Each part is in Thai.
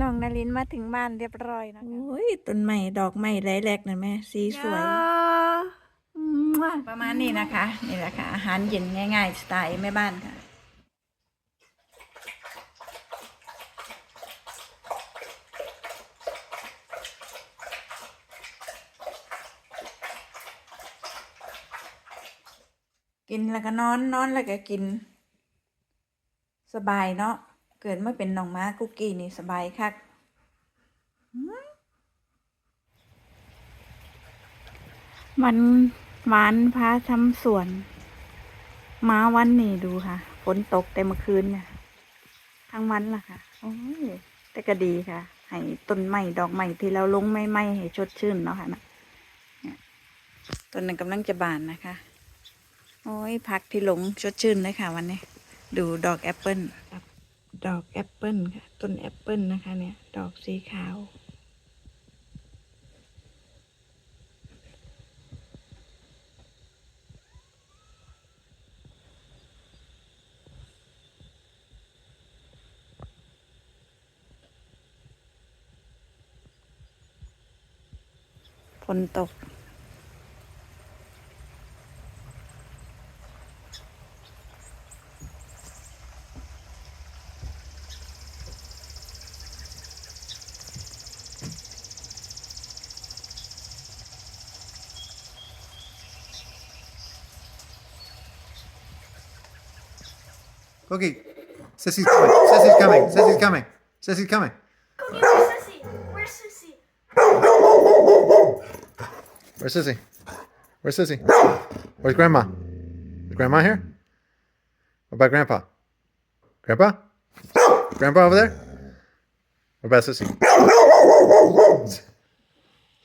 น้องนารินมาถึงบ้านเรียบร้อยนะคะโอ้ยต้นใหม่ดอกใหม่ไรแรกนะแม่สีสวย ประมาณนี้นะคะ นี่แหละค่ะ อาหารเย็นง่ายๆ สไตล์แม่บ้านค่ะกินแล้วก็นอนนอนแล้วก็กิน สบายเนาะ เกิดมาเป็นน้องม้ากุ๊กกี้นี่สบายคักมวันหวานพาทำสวน มาวันนี้ดูค่ะฝนตกแต่เมื่อคืนเนี่ยทั้งวันล่ะค่ะ โอ้ยแต่ก็ดีค่ะ ให้ต้นไม้ดอกไม้ที่เราลงไม่ไม่ให้ชดชื่นเนาะค่ะนะเนี่ยต้นนั้นกำลังจะบานนะคะ โอ้ยพักที่หลงชดชื่นเลยค่ะ วันนี้ ดูดอกแอปเปิล ดอกแอปเปิลค่ะ ต้นแอปเปิลนะคะเนี่ย ดอกสีขาว ฝนตก Cookie, Sissy's coming. Sissy's coming. Sissy's coming. Sissy's coming. Cookie, where's Sissy? Where's Sissy? Where's Sissy? Where's Sissy? Where's Grandma? Is Grandma here? What about Grandpa? Grandpa? Grandpa over there? What about Sissy?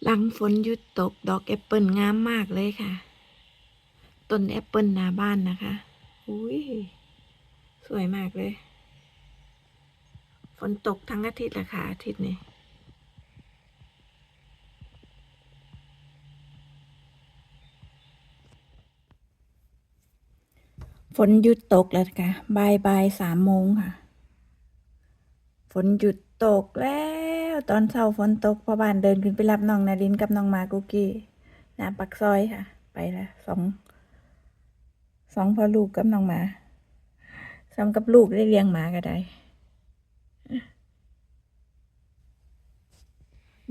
หลังฝนหยุดตกดอกแอปเปิลงามมากเลยค่ะ ต้นแอปเปิลหน้าบ้านนะคะ อุ้ย สวยมากเลย ฝนตกทั้งอาทิตย์ละค่ะอาทิตย์นี้ฝนหยุดตกแล้วค่ะบ่ายบ่ายสามโมงค่ะ ฝนหยุดตกแล้ว ตอนเช้าฝนตกพ่อบ้านเดินขึ้นไปรับน้องนารินกับน้องมากุกกี้หน้าปักซอยค่ะ ไปละสองสองพ่อลูกกับน้องหมา ซ้ำกับลูกได้เลี้ยงหมาก็ได้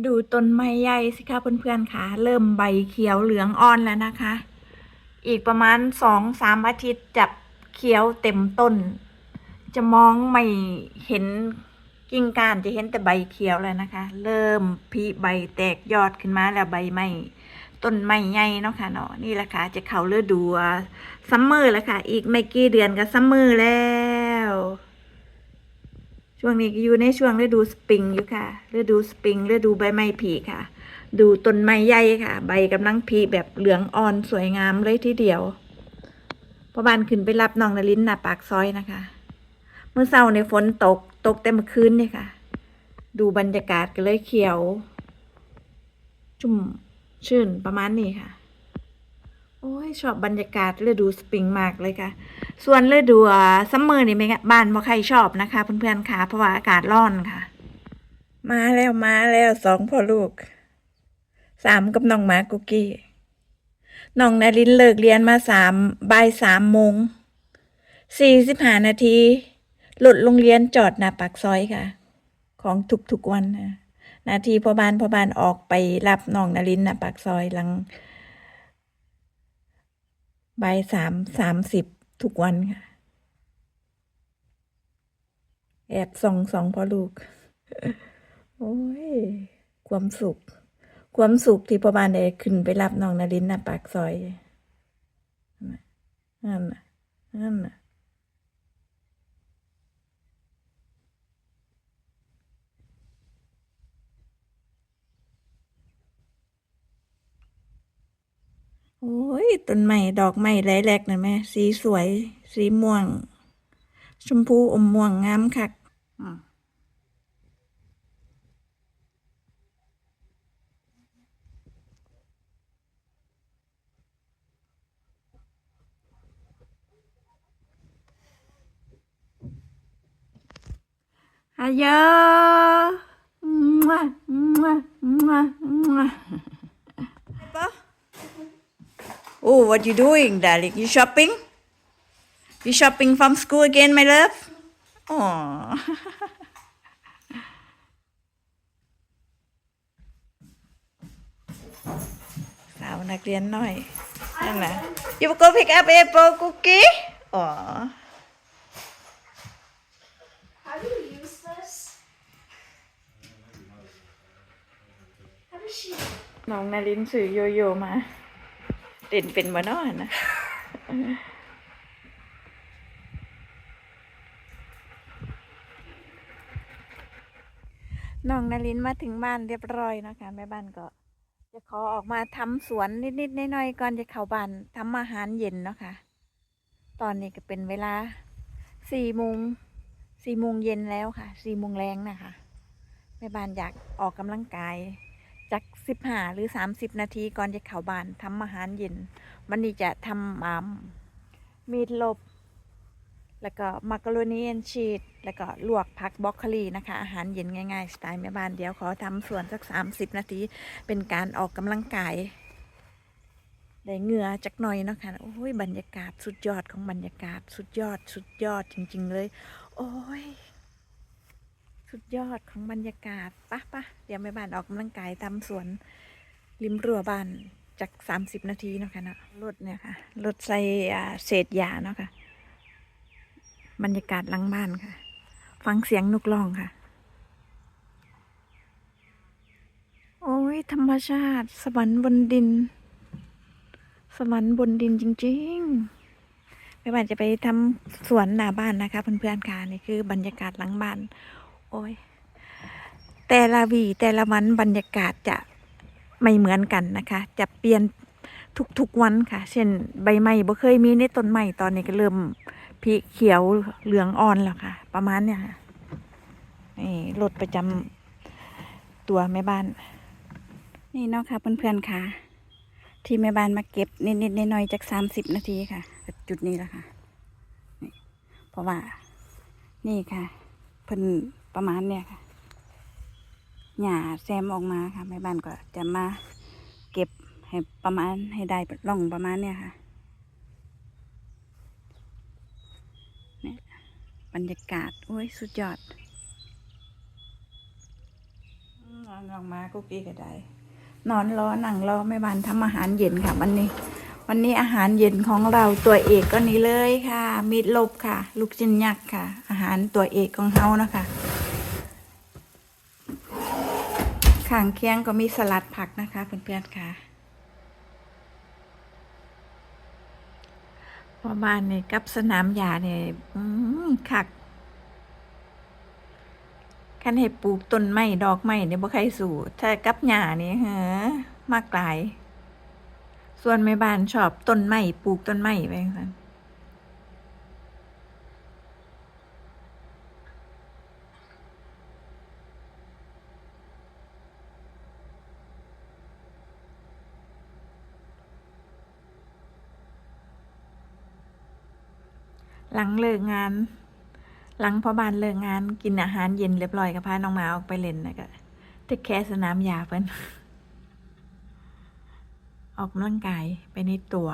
ดูต้นไม้ใหญ่สิคะเพื่อนๆค่ะ เริ่มใบเขียวเหลืองอ่อนแล้วนะคะ อีกประมาณสองสามอาทิตย์จะเขียวเต็มต้น จะมองไม่เห็นกิ่งก้านจะเห็นแต่ใบเขียวแล้วนะคะ เริ่มพีใบแตกยอดขึ้นมาแล้วใบไม้ ต้นไม้ใหญ่เนาะค่ะเนาะนี่แหละค่ะจะเข้าฤดูซัมเมอร์แล้วค่ะ อีกไม่กี่เดือนก็ซัมเมอร์แล้ว ช่วงนี้อยู่ในช่วงฤดูสปริงอยู่ค่ะฤดูสปริงฤดูใบไม้ผลิค่ะ ดูต้นไม้ใหญ่ค่ะ ใบกำลังผลิแบบเหลืองอ่อนสวยงามเลยทีเดียวพอบานขึ้นไปรับน้องนารินหน้าปากซอยนะคะเมื่อเช้าในฝนตกตกแต่เมื่อคืนเนี่ยค่ะ ดูบรรยากาศก็เลยเขียวชุ่ม ชื่นประมาณนี้ค่ะ โอ้ยชอบบรรยากาศฤดูสปริงมากเลยค่ะ ส่วนฤดูซัมเมอร์นี่ไม่บ้านบ่ใครชอบนะคะ เพื่อนๆค่ะ เพราะว่าอากาศร้อนค่ะ มาแล้วมาแล้วสองพ่อลูกสามกับน้องหมากุกกี้น้องนารินเลิกเรียนมาสามบ่ายสามโมงสี่สิบห้านาทีหลุดโรงเรียนจอดหน้าปากซอยค่ะ ของทุกๆวันนะ นาทีพ่อบ้านพ่อบ้านออกไปรับน้องนารินน้าปากซอยหลังบ่ายสามสามสิบทุกวันค่ะ แอบส่องสองพ่อลูก โอ้ย ความสุข ความสุขที่พ่อบ้านได้ขึ้นไปรับน้องนารินน้าปากซอยนั่นน่ะนั่นน่ะ โอ้ยต้นไม้ดอกไม้ไรแรกนะแม่สีสวย สีม่วง ชมพูอมม่วงงามคักอืม Ayo. Mwah, mwah, mwah, mwah. Apa? Oh, what you doing, darling? You shopping? You shopping from school again, my love? Oh. สาวนักเรียนน้อยนั่นแหละ You go pick up apple cookie? Oh. How do you use this? How does she? น้องนารินสื่อโยโย่มา เด่นเป็นบ่เนอนะน้องนารินมาถึงบ้านเรียบร้อยนะคะแม่บ้านก็ จะขอออกมาทำสวนนิดๆน้อยๆก่อนจะเข้าบ้านทำอาหารเย็นเนาะค่ะ ตอนนี้ก็เป็นเวลาสี่โมงสี่โมงเย็นแล้วค่ะสี่โมงแรงนะคะแม่บ้านอยากออกกำลังกาย สิบห้าหรือสามสิบนาทีก่อนจะเข้าบ้านทำอาหารเย็นวันนี้จะทำอ่ามีดลบ แล้วก็มักกะโรนีแอนชีสแล้วก็ลวกผักบรอกโคลีนะคะ อาหารเย็นง่ายๆ สไตล์แม่บ้านเดี๋ยวขอทำส่วนสักสามสิบนาที เป็นการออกกำลังกายได้เหงื่อจักหน่อยเนาะค่ะโอ้ยบรรยากาศสุดยอดของบรรยากาศสุดยอดสุดยอดจริง ๆ เลย โอ้ย สุดยอดของบรรยากาศปะปะเดี๋ยวแม่บ้านออกกำลังกายตามสวนริมรั้วบ้านจากสามสิบนาทีเนาะค่ะเนาะรถเนี่ยค่ะรถใส่อ่าเศษยาเนาะค่ะ บรรยากาศหลังบ้านค่ะ ฟังเสียงนกร้องค่ะ โอ้ยธรรมชาติ สวรรค์บนดิน สวรรค์บนดินจริงๆ ไม่ว่าจะไปทำสวนหน้าบ้านนะคะเพื่อนๆค่ะนี่คือบรรยากาศหลังบ้าน โอ้ยแต่ละวีแต่ละวันบรรยากาศจะไม่เหมือนกันนะคะ จะเปลี่ยนทุกๆวันค่ะ เช่น ใบไม้บ่เคยมีในต้นไม้ตอนนี้ก็เริ่มพีเขียวเหลืองอ่อนแล้วค่ะ ประมาณเนี่ยค่ะนี่รถประจำตัวแม่บ้าน นี่เนาะค่ะเพื่อนๆค่ะ ที่แม่บ้านมาเก็บนิดๆน้อยๆจากสามสิบนาทีค่ะ จุดนี้แหละค่ะเพราะว่า นี่ค่ะเพิ่น ประมาณเนี่ยค่ะหญ้าแซมออกมาค่ะแม่บ้านก็จะมาเก็บให้ประมาณให้ได้ร่องประมาณเนี่ยค่ะเนี่ยบรรยากาศโอ้ยสุดยอดนอนลองมากุ๊กกี้ก็ได้นอนรอหนังรอแม่บ้านทำอาหารเย็นค่ะวันนี้ วันนี้อาหารเย็นของเราตัวเอกก็นี้เลยค่ะ มีดลบค่ะ ลูกชิ้นยักษ์ค่ะ อาหารตัวเอกของเฮานะคะ ข้างเคียงก็มีสลัดผักนะคะเพื่อนๆค่ะพอบ้านนี่กับสนามหญ้าเนี่ยคักคันให้ปลูกต้นไม้ดอกไม้เนี่ยบ่ใครสู่ถ้ากับหญ้านี่เฮ้อมากหลาย ส่วนแม่บ้านชอบต้นไม้ปลูกต้นไม้ไปสั่น หลังเลิกงาน หลังพอบานเลิกงาน กินอาหารเย็นเรียบร้อยก็พาน้องหมาออกไปเล่นนะก็เทคแคร์สนามหญ้าเพิ่นออกกำลังกายไปในตัว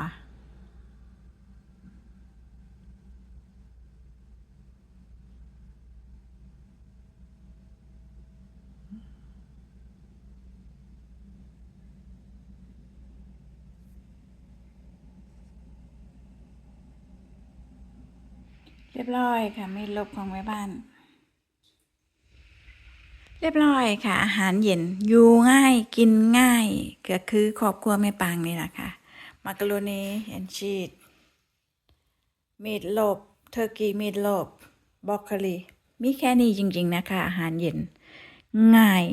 รียบร้อยค่ะไม่ลบของแม่บ้าน เรียบร้อยค่ะ อาหารเย็นอยู่ง่ายกินง่าย ก็คือครอบครัวแม่ปางนี่แหละค่ะมักกะโรนีแอนชีสมีดโลบเทอร์กี้มีดโลบบรอกโคลีมีแค่นี้จริง ๆ นะคะ อาหารเย็น ง่าย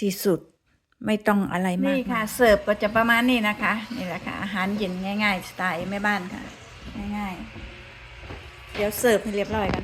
ที่สุดไม่ต้องอะไรมากนี่ค่ะ เสิร์ฟก็จะประมาณนี้นะคะ นี่แหละค่ะ อาหารเย็นง่าย ๆ สไตล์แม่บ้านค่ะ ง่าย ๆ เดี๋ยวเสิร์ฟให้เรียบร้อยกัน